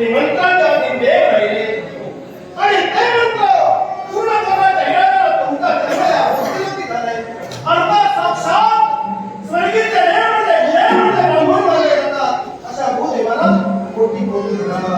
श्रीमंतांच्या राहिले आणि ते मंत्र पूर्ण करण्याच्या येणारा तुमचा जन्मला म्हणजे म्हणजे भूदेवाला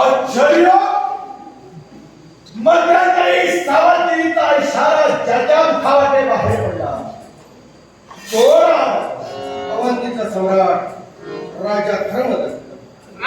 आश्चर्य इशारा भावाने बाहेर पडला सोळा अवंतीचा सम्राट राजा धर्मदत्त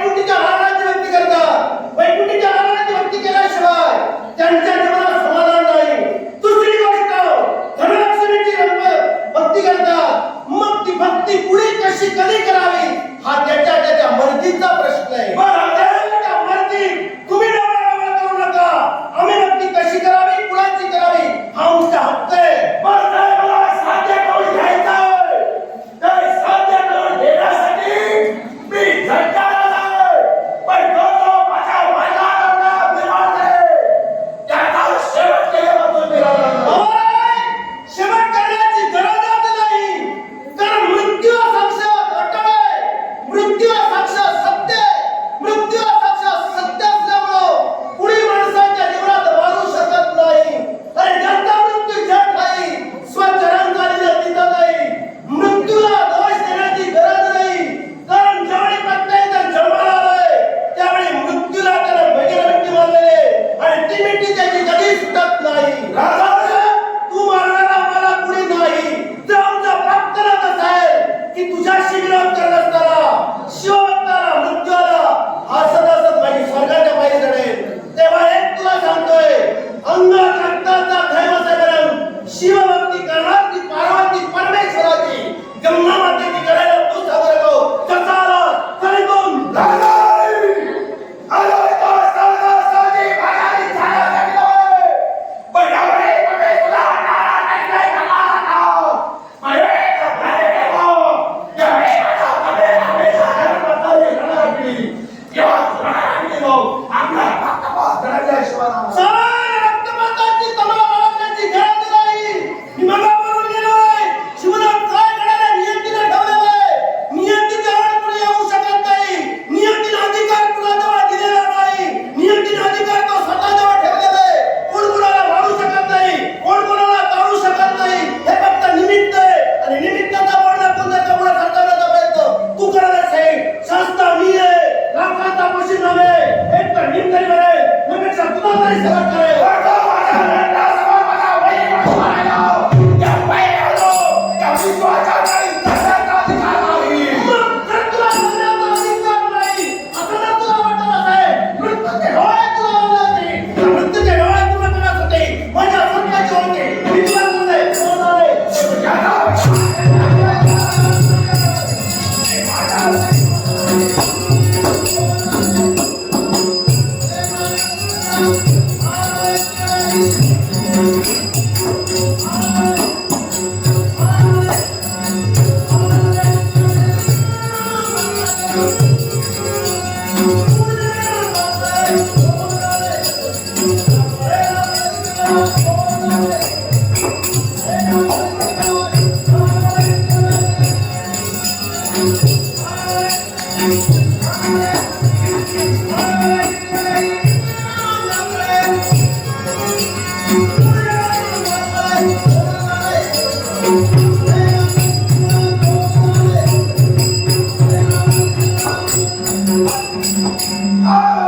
ಡ್ಯೂಟಿ Oh!